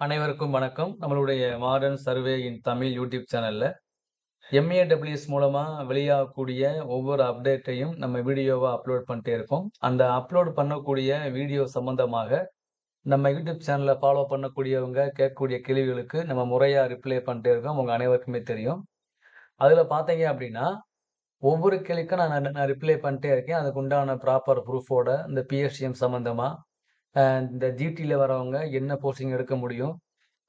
அனைவருக்கும் வணக்கம். நம்மளுடைய modern survey in Tamil YouTube சேனல்ல, எம்.ஏ.டபிள்யூ.எஸ் மூலமா வெளியாகக்கூடிய ஒவ்வொரு அப்டேட்டையும் நம்ம வீடியோவா அப்லோட் பண்ணிட்டே இருக்கோம். அந்த அப்லோட் பண்ணக்கூடிய வீடியோ சம்பந்தமாக, நம்ம யூடியூப் சேனலை ஃபாலோ பண்ணக்கூடியவங்க கேட்கக்கூடிய கேள்விகளுக்கு நம்ம முறையாக ரிப்ளை பண்ணிட்டே இருக்கோம். உங்கள் அனைவருக்குமே தெரியும். அதில் பார்த்தீங்க அப்படின்னா, ஒவ்வொரு கேள்விக்கும் நான் நான் நான் ரிப்ளை பண்ணிட்டே இருக்கேன். அதுக்கு உண்டான ப்ராப்பர் ப்ரூஃபோட இந்த பிஎஸ்டிஎம் சம்மந்தமாக இந்த ஜிடியில் வரவங்க என்ன போஸ்டிங் எடுக்க முடியும்?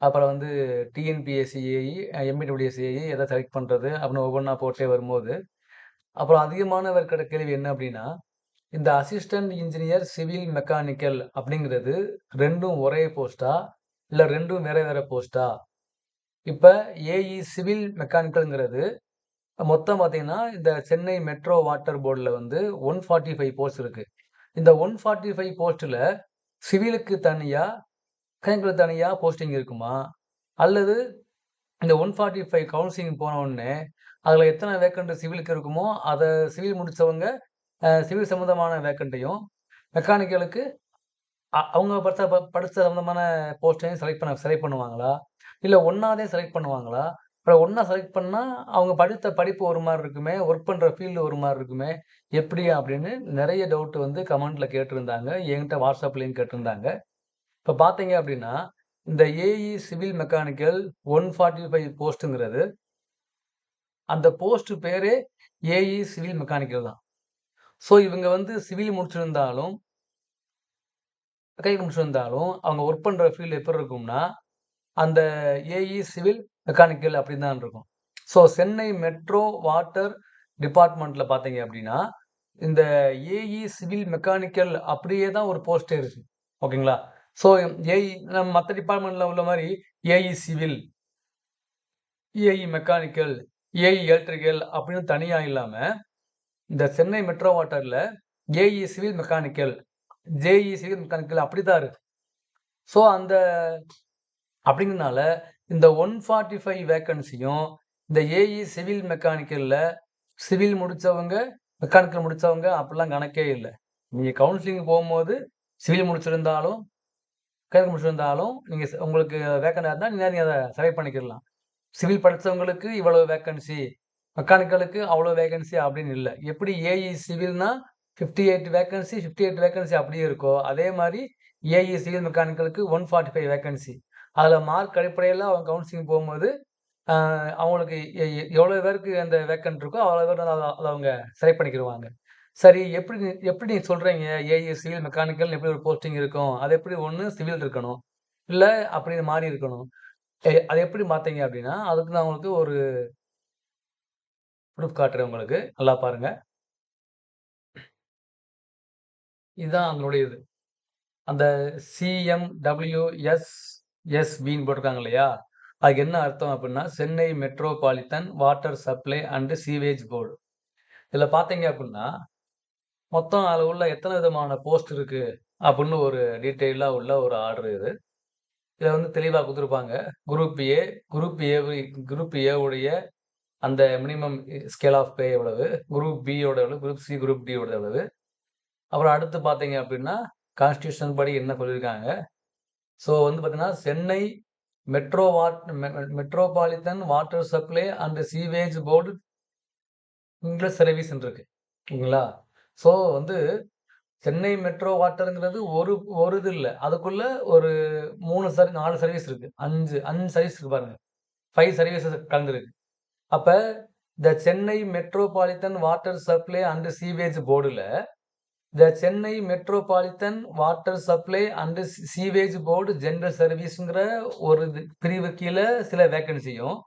அப்புறம் வந்து டிஎன்பிஎஸ்சி ஏஇ, எதை செலக்ட் பண்ணுறது அப்படின்னு ஒவ்வொன்றா போட்டே வரும்போது, அப்புறம் அதிகமானவர்கிட்ட கேள்வி என்ன அப்படின்னா, இந்த அசிஸ்டன்ட் இன்ஜினியர் சிவில் மெக்கானிக்கல் அப்படிங்கிறது ரெண்டும் ஒரே போஸ்ட்டா? இல்லை ரெண்டும் வேற வேற போஸ்ட்டா? இப்போ ஏஇ சிவில் மெக்கானிக்கல்ங்கிறது மொத்தம் பார்த்தீங்கன்னா, இந்த சென்னை மெட்ரோ வாட்டர் போர்டில் வந்து 145 போஸ்ட் இருக்குது இந்த ஒன் ஃபார்ட்டி ஃபைவ் போஸ்ட்டில் சிவிலுக்கு தனியாக கைங்களுக்கு தனியாக போஸ்டிங் இருக்குமா? அல்லது இந்த 145 கவுன்சிலிங் போனவுடனே அதில் எத்தனை வேக்கண்ட் சிவிலுக்கு இருக்குமோ, அதை சிவில் முடித்தவங்க சிவில் சம்மந்தமான வேக்கண்ட்டையும், மெக்கானிக்கலுக்கு அ அவங்க படித்த ப சம்மந்தமான போஸ்ட்டையும் செலக்ட் பண்ண செலக்ட் பண்ணுவாங்களா? இல்லை ஒண்ணாவே செலக்ட் பண்ணுவாங்களா? அப்புறம் ஒன்றா செலக்ட் பண்ணால் அவங்க படித்த படிப்பு ஒரு மாதிரி இருக்குமே, ஒர்க் பண்ணுற ஃபீல்டு ஒரு மாதிரி இருக்குமே, எப்படி? அப்படின்னு நிறைய டவுட் வந்து கமெண்ட்டில் கேட்டிருந்தாங்க. என்கிட்ட வாட்ஸ்அப்லேயும் கேட்டிருந்தாங்க. இப்போ பார்த்தீங்க அப்படின்னா, இந்த A E civil mechanical one forty five போஸ்ட்டுங்கிறது அந்த போஸ்ட் பேரே ஏஇ சிவில் மெக்கானிக்கல் தான். ஸோ இவங்க வந்து சிவில் முடிச்சிருந்தாலும் மெக்கானிக்கல் முடிச்சிருந்தாலும், அவங்க ஒர்க் பண்ணுற ஃபீல்டு எப்படி இருக்கும்னா, அந்த ஏஇ சிவில் மெக்கானிக்கல் அப்படின்னு தான் இருக்கும். ஸோ சென்னை மெட்ரோ வாட்டர் டிபார்ட்மெண்ட்டில் பார்த்தீங்க அப்படின்னா, இந்த ஏஇ சிவில் மெக்கானிக்கல் அப்படியே தான் ஒரு போஸ்ட் இருக்கு. ஓகேங்களா? ஸோ ஏஇ நம்ம மற்ற டிபார்ட்மெண்ட்டில் உள்ள மாதிரி A E civil A E mechanical, A E electrical அப்படின்னு தனியாக இல்லாமல் இந்த சென்னை மெட்ரோ வாட்டரில் A E civil mechanical, J E civil mechanical அப்படி தான் இருக்கு. ஸோ அந்த அப்படிங்கிறனால, இந்த 145 வேக்கன்சியும் இந்த ஏஇ சிவில் மெக்கானிக்கலில் சிவில் முடித்தவங்க மெக்கானிக்கல் முடித்தவங்க அப்படிலாம் கணக்கே இல்லை நீங்கள் கவுன்சிலிங் போகும்போது சிவில் முடிச்சிருந்தாலும், மெக்கானிக்கல் முடிச்சிருந்தாலும், நீங்கள் உங்களுக்கு வேக்கன்ட்டா இருந்தால் நீங்கள் அதை செலக்ட் பண்ணிக்கிடலாம். சிவில் படித்தவங்களுக்கு இவ்வளோ வேக்கன்சி, மெக்கானிக்கலுக்கு அவ்வளோ வேக்கன்சி அப்படின்னு இல்லை எப்படி ஏஇ சிவில்னா 58 வேக்கன்சி 58 வேக்கன்சி அப்படியே இருக்கோ, அதே மாதிரி ஏஇ சிவில் மெக்கானிக்கலுக்கு 145 வேக்கன்சி. அதில் மார்க் அடிப்படையில் அவங்க கவுன்சிலிங் போகும்போது அவங்களுக்கு எ எவ்வளோ பேருக்கு அந்த வேக்கன்ட் இருக்கோ, அவ்வளோ பேர் அதை அவங்க செலக்ட் பண்ணிக்கிருவாங்க. சரி எப்படி எப்படி நீங்கள் சொல்கிறீங்க ஏஏ சிவில் மெக்கானிக்கல்னு எப்படி ஒரு போஸ்டிங் இருக்கும்? அது எப்படி ஒன்று சிவில் இருக்கணும். இல்லை அப்படி மாறி இருக்கணும். அதை அது எப்படி பார்த்தீங்க அப்படின்னா, அதுக்கு நான் உங்களுக்கு ஒரு ப்ரூஃப் காட்டுறேன் உங்களுக்கு. நல்லா பாருங்கள் இதுதான் அதனுடைய இது. அந்த எஸ் சிஎம்டபிள்யூஎஸ்எஸ்பின்னு போட்டிருக்காங்க இல்லையா? அதுக்கு என்ன அர்த்தம் அப்படின்னா, Chennai metropolitan water supply and sewage board. இதில் பார்த்தீங்க அப்படின்னா, மொத்தம் அதில் உள்ள எத்தனை விதமான போஸ்ட் இருக்குது அப்படின்னு ஒரு டீட்டெயிலாக உள்ள ஒரு ஆர்டர் இது. இதை வந்து தெளிவாக கொடுத்துருப்பாங்க group A, group A group ஏவுடைய அந்த மினிமம் ஸ்கேல் ஆஃப் பே எவ்வளவு? குரூப் பியோட எவ்வளவு? குரூப் சி, குரூப் டியோட எவ்வளவு? அப்புறம் அடுத்து பார்த்தீங்க அப்படின்னா, கான்ஸ்டியூஷன் படி என்ன சொல்லியிருக்காங்க? ஸோ வந்து பார்த்தீங்கன்னா, சென்னை மெட்ரோ வாட் மெ metropolitan water supply and sewage board English சர்வீஸ்ன்னு இருக்கு. ஓகேங்களா? ஸோ வந்து சென்னை மெட்ரோ வாட்டருங்கிறது ஒரு ஒரு இது இல்லை அதுக்குள்ள ஒரு மூணு சர் நாலு சர்வீஸ் இருக்கு. 5 5 சர்வீஸ் இருக்கு பாருங்க. ஃபைவ் சர்வீசஸ் கலந்துருக்கு அப்போ இந்த Chennai metropolitan water supply and sewage போர்டில் the Chennai metropolitan water supply and sewage board general சர்வீஸுங்கிற ஒரு இது பிரிவு கீழே சில வேக்கன்சியும்,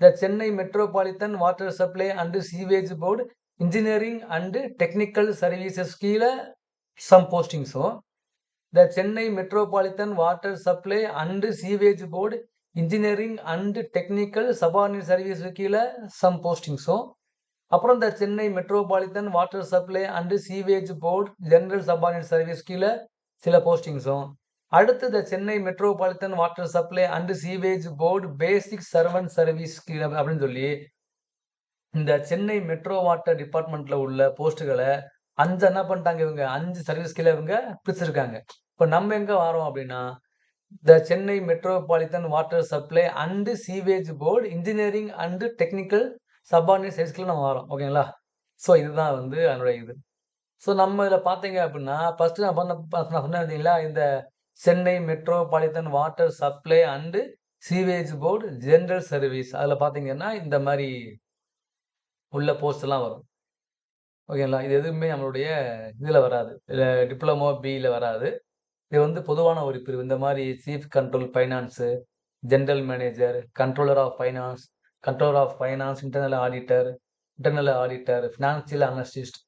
the Chennai metropolitan water supply and sewage board engineering and technical services கீழே some போஸ்டிங்ஸும், the Chennai metropolitan water supply and sewage board engineering and technical subordinate service கீழே some போஸ்டிங்ஸும், அப்புறம் இந்த Chennai metropolitan water supply and sewage board general subordinate service கீழே சில போஸ்டிங்ஸும், அடுத்து இந்த Chennai metropolitan water supply and sewage board basic servant service கீழே அப்படின்னு சொல்லி, இந்த சென்னை மெட்ரோ வாட்டர் டிபார்ட்மெண்ட்ல உள்ள போஸ்ட்டுகளை அஞ்சு என்ன பண்ணிட்டாங்க இவங்க அஞ்சு சர்வீஸ் கீழே இவங்க பிரிச்சிருக்காங்க. இப்போ நம்ம எங்க வரோம் அப்படின்னா the Chennai metropolitan water supply and sewage board engineering and technical subordinate சர்வீஸ்க்குள்ள நம்ம வரோம் ஓகேங்களா? ஸோ இதுதான் வந்து அதனுடைய இது. ஸோ நம்ம இதில் பார்த்தீங்க அப்படின்னா ஃபஸ்ட்டு நான் பண்ண நான் சொன்னேன் பார்த்தீங்களா, இந்த Chennai metropolitan water supply and sewage board general service. அதில் பார்த்தீங்கன்னா, இந்த மாதிரி உள்ள போஸ்ட்லாம் வரும். ஓகேங்களா? இது எதுவுமே நம்மளுடைய இதில் வராது. இல்லை டிப்ளமோ பியில் வராது. இது வந்து பொதுவான ஒரு பிரிவு. இந்த மாதிரி chief control finance, general manager, controller of finance, controller of finance, internal auditor, internal auditor, financial analyst,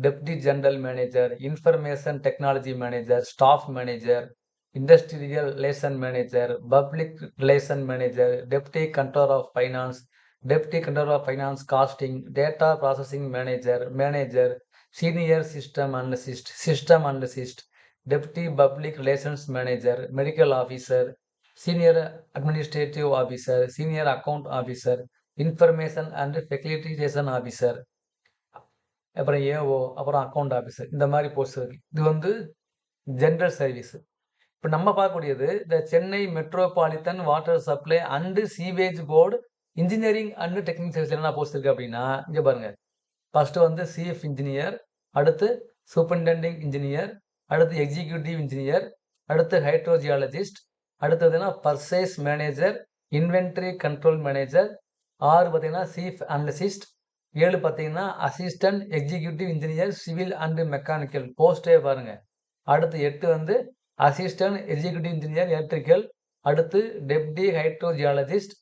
deputy general manager, information technology manager, staff manager, industrial relation manager, public relation manager, deputy controller of finance, deputy controller of finance costing, data processing manager, manager, senior system analyst, system analyst, deputy public relations manager, medical officer, senior administrative officer senior account officer information and facilitation officer அப்புறம் AO, அப்புறம் account officer இந்த மாதிரி post இருக்கு. இது வந்து general service. இப்போ நம்ம பார்க்கக்கூடியது, the Chennai metropolitan water supply and sewage board engineering and technic service என்ன போஸ்ட் இருக்கு அப்படின்னா இங்கே பாருங்கள் ஃபஸ்ட்டு வந்து சிஎஃப் இன்ஜினியர், அடுத்து சூப்பரிண்டெண்டிங் இன்ஜினியர், அடுத்து எக்ஸிக்யூட்டிவ் இன்ஜினியர், அடுத்து hydrogeologist, அடுத்ததுன்னா purchase manager, inventory control manager, ஆறு பார்த்தீங்கன்னா சீஃப் அனலிசிஸ்ட், ஏழு பார்த்தீங்கன்னா assistant executive engineer civil and mechanical போஸ்ட்டே பாருங்கள் அடுத்து எட்டு வந்து அசிஸ்டன்ட் எக்ஸிக்யூட்டிவ் இன்ஜினியர் எலக்ட்ரிக்கல், அடுத்து டெப்டி ஹைட்ரோஜியாலஜிஸ்ட்,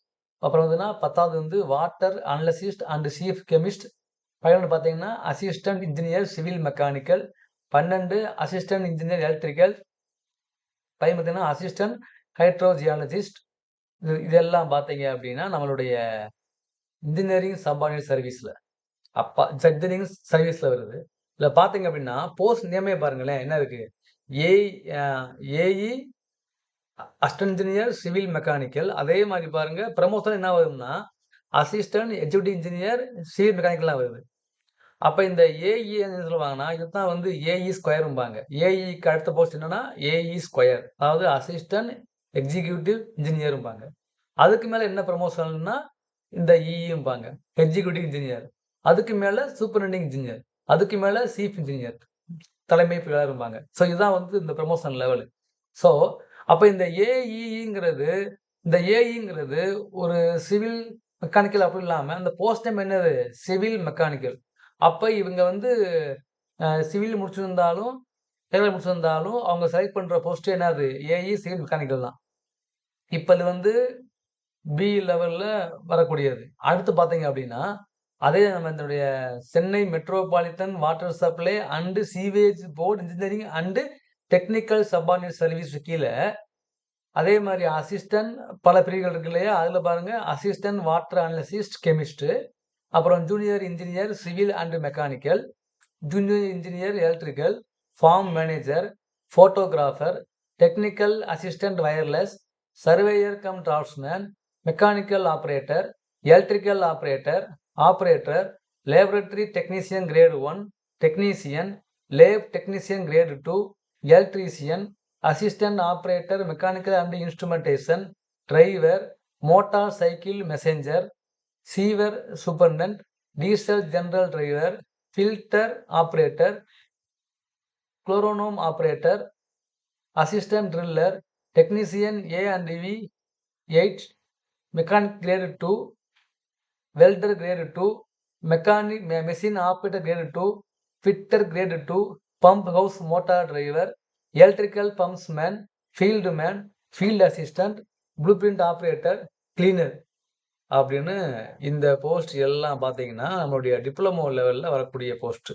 அப்புறம் வந்துன்னா 10வது வந்து water analyst and chief chemist, 11 பார்த்தீங்கன்னா assistant engineer civil mechanical, 12 assistant engineer electrical, 15 பார்த்தீங்கன்னா அசிஸ்டன்ட் ஹைட்ரோஜியாலஜிஸ்ட். இது இதெல்லாம் பார்த்தீங்க அப்படின்னா நம்மளுடைய இன்ஜினியரிங் சப்பார்டினேட் சர்வீஸில் அப்பா இன்ஜினியரிங் சர்வீஸில் வருது. இதில் பார்த்தீங்க அப்படின்னா போஸ்ட் நேமே பாருங்களேன் என்ன இருக்குது A AE அஸ்ட் engineer civil mechanical. அதே மாதிரி பாருங்கள் ப்ரமோஷன் என்ன வருதுன்னா அசிஸ்டன்ட் எக்ஸிக்யூட்டிவ் இன்ஜினியர் சிவில் மெக்கானிக்கல்லாம் வருது. அப்போ இந்த ஏஇ என்ன சொல்லுவாங்கன்னா, இதுதான் வந்து ஏஇ ஸ்கொயரும்பாங்க ஏஇக்கு அடுத்த போஸ்ட் என்னன்னா, ஏஇ ஸ்கொயர். அதாவது அசிஸ்டன்ட் எக்ஸிக்யூட்டிவ் இன்ஜினியரும்பாங்க அதுக்கு மேலே என்ன ப்ரமோஷன்னா, இந்த இஇம்பாங்க. Executive engineer. அதுக்கு மேலே சூப்பரிண்டிங் இன்ஜினியர். அதுக்கு மேலே சீஃப் இன்ஜினியர். தலைமை பொறியாளர்ம்பாங்க. ஸோ இதுதான் வந்து இந்த ப்ரமோஷன் லெவலு ஸோ அப்போ இந்த ஏஇஇங்கிறது இந்த ஏஇங்கிறது ஒரு சிவில் மெக்கானிக்கல் அப்படி இல்லாமல் அந்த போஸ்ட் டைம் என்னது? Civil mechanical. அப்போ இவங்க வந்து சிவில் முடிச்சிருந்தாலும், எலக்ட்ரிக்கல் முடிச்சிருந்தாலும், அவங்க செலக்ட் பண்ணுற போஸ்ட் என்னது? ஏஇ சிவில் மெக்கானிக்கல் தான். இப்போ இது வந்து பி லெவலில் வரக்கூடியது. அடுத்து பார்த்தீங்க அப்படின்னா அதே நம்ம இதனுடைய Chennai metropolitan water supply and sewage board engineering and technical subordinate service கீழே அதே மாதிரி அசிஸ்டன்ட் பல பிரிவுகள் இருக்கு இல்லையா? அதில் பாருங்கள் அசிஸ்டன்ட் வாட்டர் அனலிசிஸ்ட் கெமிஸ்ட்டு அப்புறம் junior engineer civil and mechanical, junior engineer electrical, farm manager, photographer technical assistant wireless, surveyor cum draftsman, mechanical operator, electrical operator, operator, laboratory technician grade 1, technician, lab technician grade 2, electrician, assistant operator mechanical and instrumentation, driver, motor cycle messenger, sewer superintendent, diesel general driver, filter operator, குளோரோனோம் operator, assistant driller, technician A and V eight mechanic grade two welder grade two mechanic மெ machine operator grade two fitter grade two pump house motor driver, electrical pumpsman, field man, field assistant blue print operator cleaner. அப்படின்னு இந்த post எல்லாம் பார்த்தீங்கன்னா, நம்மளுடைய diploma லெவலில் வரக்கூடிய post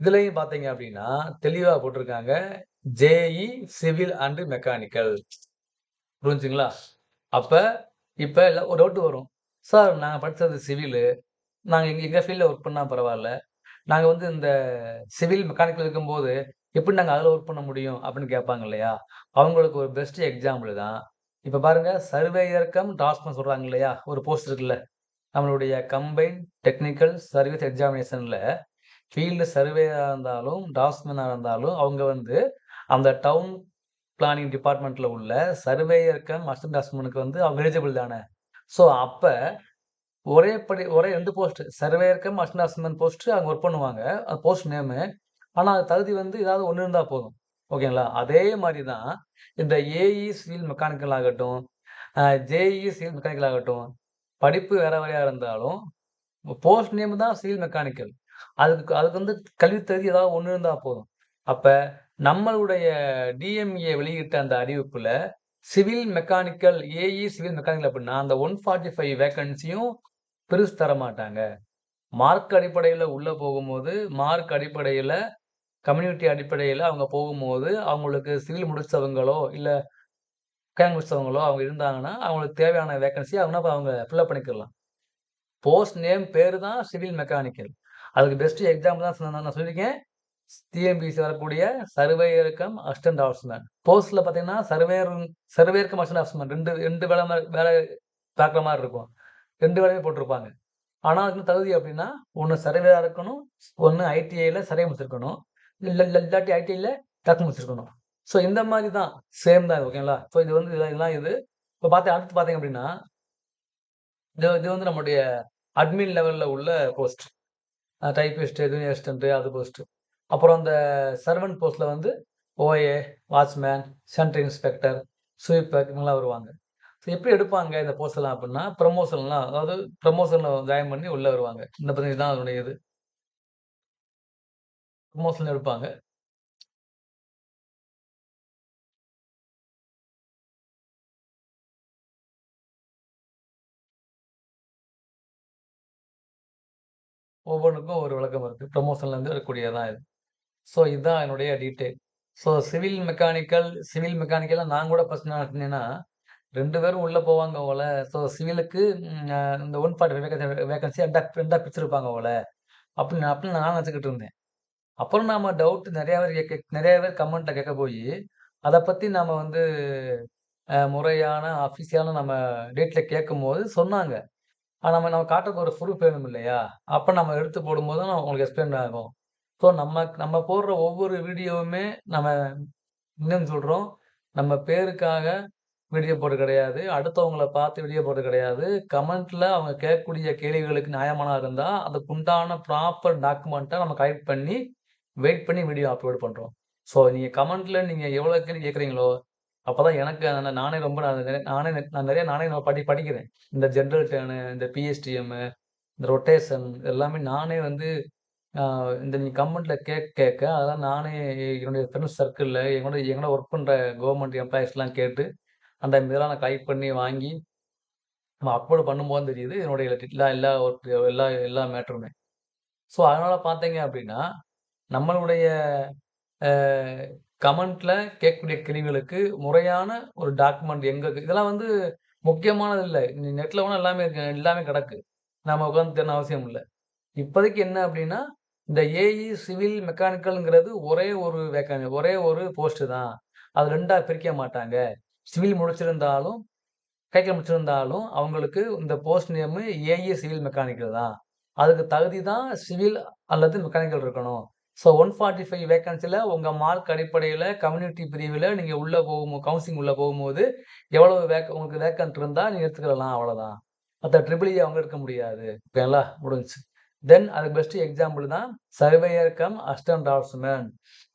இதுலயும் பார்த்தீங்க அப்படின்னா தெளிவா போட்டிருக்காங்க. J E civil and mechanical. புரிஞ்சுங்களா? அப்ப இப்ப இல்லை ஒரு டவுட் வரும். சார் நாங்கள் படித்தது சிவிலு. நாங்கள் எங்கள் எங்கள் ஃபீல்டில் ஒர்க் பண்ணால் பரவாயில்ல நாங்கள் வந்து இந்த சிவில் மெக்கானிக்கல் இருக்கும்போது, எப்படி நாங்கள் அதில் ஒர்க் பண்ண முடியும்? அப்படின்னு கேட்பாங்க இல்லையா? அவங்களுக்கு ஒரு பெஸ்ட் எக்ஸாம்பிள் தான். இப்போ பாருங்கள் சர்வேயர் கம் டிராஃப்ட்ஸ்மேன் சொல்றாங்க இல்லையா? ஒரு போஸ்ட் இருக்குல்ல. நம்மளுடைய கம்பைன் டெக்னிக்கல் சர்வீஸ் எக்ஸாமினேஷனில் ஃபீல்டு சர்வேயாக இருந்தாலும், டிராஃப்ட்ஸ்மேனா இருந்தாலும், அவங்க வந்து அந்த டவுன் பிளானிங் டிபார்ட்மெண்ட்டில் உள்ள சர்வேயருக்கு கம் அசிஸ்டன்ட் வந்து அவங்க எலிஜிபிள் தானே! ஸோ அப்போ ஒரே படி ஒரே ரெண்டு post surveyor cum assistant draftsman post அவங்க ஒர்க் பண்ணுவாங்க. அது போஸ்ட் நேமு. ஆனால் அது தகுதி வந்து ஏதாவது ஒன்று இருந்தால் போதும். ஓகேங்களா? அதே மாதிரி தான் இந்த ஏஇ சிவில் மெக்கானிக்கல் ஆகட்டும், ஜேஇ சிவில் மெக்கானிக்கல் ஆகட்டும், படிப்பு வேற வேறையா இருந்தாலும், போஸ்ட் நேம் தான் சிவில் மெக்கானிக்கல். அதுக்கு அதுக்கு வந்து கல்வி தகுதி ஏதாவது ஒன்று இருந்தால் போதும். அப்போ நம்மளுடைய டிஎம்ஏ வெளியிட்ட அந்த அறிவிப்பில் civil mechanical A E civil mechanical அப்படின்னா அந்த 145 வேக்கன்சியும் தர மாட்டாங்க மார்க் அடிப்படையில் உள்ளே போகும்போது, மார்க் அடிப்படையில் கம்யூனிட்டி அடிப்படையில் அவங்க போகும்போது, அவங்களுக்கு சிவில் முடிச்சவங்களோ, இல்லை மெக்கானிக் முடித்தவங்களோ அவங்க இருந்தாங்கன்னா, அவங்களுக்கு தேவையான வேக்கன்சி அவங்க அவங்க ஃபில்லப் பண்ணிக்கலாம். போஸ்ட் நேம் பேர் தான் சிவில் மெக்கானிக்கல். அதுக்கு பெஸ்ட் எக்ஸாம்பிள் தான் நான் சொல்லியிருக்கேன். டிஎன்பிஎஸ்சி வரக்கூடிய சர்வேயர் கம் அசிஸ்டன்ட் டிராஃப்ட்ஸ்மேன். போஸ்ட்ல பார்த்தீங்கன்னா, surveyor surveyor cum assistant draftsman 2 2 வேல மாரி வேலை பார்க்குற மாதிரி இருக்கும். ரெண்டு வேலையுமே போட்டிருப்பாங்க. ஆனால் அதுக்கு தகுதி அப்படின்னா ஒன்று சர்வேயரா இருக்கணும், ஒன்று ஐடிஐயில் சர்வே முடிச்சிருக்கணும். இல்லை இல்லாட்டி ஐடிஐயில் டக்கு முடிச்சிருக்கணும். ஸோ இந்த மாதிரி தான். சேம் தான் ஓகேங்களா? ஸோ இது வந்து இதெல்லாம் இது. இப்போ பார்த்து அடுத்து பார்த்தீங்க அப்படின்னா இது இது வந்து நம்முடைய அட்மின் லெவலில் உள்ள போஸ்ட். அ ஜூனியர் அசிஸ்டன்ட் அது போஸ்ட்டு அப்புறம் அந்த சர்வன்ட் போஸ்ட்டில் வந்து O A, watchman, central inspector, sweeper இவங்கலாம் வருவாங்க. ஸோ எப்படி எடுப்பாங்க இந்த போஸ்ட்லாம் அப்படின்னா ப்ரமோஷன்லாம் அதாவது ப்ரமோஷனில் ஜாயின் பண்ணி உள்ளே வருவாங்க. இந்த பதினஞ்சு தான் அதனுடைய இது. ப்ரமோஷன் எடுப்பாங்க. ஒவ்வொன்றுக்கும் ஒரு விளக்கம் இருக்குது ப்ரொமோஷன்லேருந்து வரக்கூடியதான் இது. ஸோ இதுதான் என்னுடைய detail. So civil mechanical civil மெக்கானிக்கல்ல நான் கூட ஃபஸ்ட் என்ன நினைச்சேன்னா, 2 பேரும் உள்ளே போவாங்க போல. ஸோ சிவிலுக்கு இந்த ஒன் இந்த 145 வேகன்சி வேகன்சி 2 2 பிரிச்சிருப்பாங்க போல. அப்படின்னு அப்படின்னு நான் நினச்சிக்கிட்டு இருந்தேன். அப்புறம் நாம் டவுட் நிறையா பேர் கேட்க நிறையா பேர் கமெண்ட்டை கேட்க போய் அதை பற்றி நாம் வந்து முறையான அஃபிஷியலா நம்ம டேட்ல கேட்கும்போது சொன்னாங்க. நம்ம நம்ம காட்டுறதுக்கு ஒரு ப்ரூஃப் வேணும் இல்லையா? அப்போ நம்ம எடுத்து போடும்போது நம்ம உங்களுக்கு எக்ஸ்பிளைன் ஆகும். ஸோ நம்ம நம்ம போடுற ஒவ்வொரு வீடியோவுமே நம்ம இன்னும் சொல்கிறோம் நம்ம பேருக்காக வீடியோ போட்டு கிடையாது. அடுத்தவங்கள பார்த்து வீடியோ போட்டு கிடையாது. கமெண்ட்டில் அவங்க கேட்கக்கூடிய கேள்விகளுக்கு நியாயமானதா இருந்தால் அதுக்குண்டான ப்ராப்பர் டாக்குமெண்ட்டை நம்ம கலெக்ட் பண்ணி, வெயிட் பண்ணி வீடியோ அப்லோட் பண்ணுறோம் ஸோ நீங்கள் கமெண்ட்டில் நீங்கள் எவ்வளோ கேள்வி கேட்குறீங்களோ, அப்பதான் எனக்கு அந்த நானே ரொம்ப நான் நானே நான் நிறைய நானே படி படிக்கிறேன். இந்த ஜெனரல் டர்னு, இந்த பிஎஸ்டிஎம், இந்த ரொட்டேஷன் எல்லாமே நானே வந்து அ இந்த நீ கமெண்ட்ல கேட்க கேட்க அதெல்லாம் நானே என்னுடைய ஃப்ரெண்ட்ஸ் சர்க்கிள்ல என்னோட என்னோட ஒர்க் பண்ற கவர்மெண்ட் எம்ப்ளாயீஸ்லாம் கேட்டு, அந்த இதெல்லாம் நான் கலெக்ட் பண்ணி வாங்கி நம்ம அப்லோட் பண்ணும்போது தெரியுது. என்னுடைய எல்லா எல்லா ஒர்க் எல்லா எல்லா மேட்டருமே. ஸோ அதனால பார்த்தீங்க அப்டின்னா, நம்மளுடைய அ கமெண்ட்ல கேட்கக்கூடிய கேள்விகளுக்கு முறையான ஒரு டாக்குமெண்ட் எங்க இதெல்லாம் வந்து முக்கியமானது இல்லை நெட்ல வேணா எல்லாமே இருக்கு எல்லாமே கிடக்கு. நம்ம உட்காந்து தேன அவசியம் இல்லை இப்போதைக்கு என்ன அப்படின்னா இந்த ஏஇ சிவில் மெக்கானிக்கல்ங்கிறது ஒரே ஒரு வேக்கன் ஒரே ஒரு போஸ்ட் தான். அது ரெண்டா பிரிக்க மாட்டாங்க. சிவில் முடிச்சிருந்தாலும், கைக்கில் முடிச்சிருந்தாலும் அவங்களுக்கு இந்த post name A E civil mechanical தான். அதுக்கு தகுதி தான் சிவில் அல்லது மெக்கானிக்கல் இருக்கணும். ஸோ ஒன் ஃபார்ட்டி ஃபைவ் வேக்கன்சியில் உங்கள் மார்க் அடிப்படையில் கம்யூனிட்டி பிரிவில் நீங்கள் உள்ளே போகும்போது கவுன்சிலிங் உள்ளே போகும்போது, எவ்வளோ வேக் உங்களுக்கு வேக்கன்ட் இருந்தால் நீங்கள் எடுத்துக்கலாம் அவ்வளோதான். மற்ற ட்ரிபிள் e அவங்க எடுக்க முடியாது. ஓகேங்களா? முடிஞ்சு தென் அதுக்கு பெஸ்ட்டு எக்ஸாம்பிள் தான் சர்வேயர் கம் அசிஸ்டன்ட் டிராஃப்ட்ஸ்மேன்.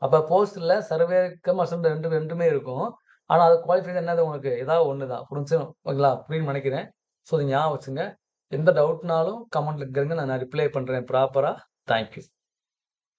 அப்போ போஸ்ட்ல சர்வேயர் கம் அசிஸ்டன்ட் 2 2மே இருக்கும். ஆனால் அது குவாலிஃபிகேஷன் என்னது உங்களுக்கு? ஏதாவது ஒன்று தான். புரிஞ்சு ஓகேங்களா? அப்படின்னு நினைக்கிறேன் ஸோ ஞாபகம் வச்சுங்க. எந்த டவுட்னாலும் கமெண்ட்ல இருக்கிறங்க நான் ரிப்ளை பண்ணுறேன் ப்ராப்பராக தேங்க் யூ.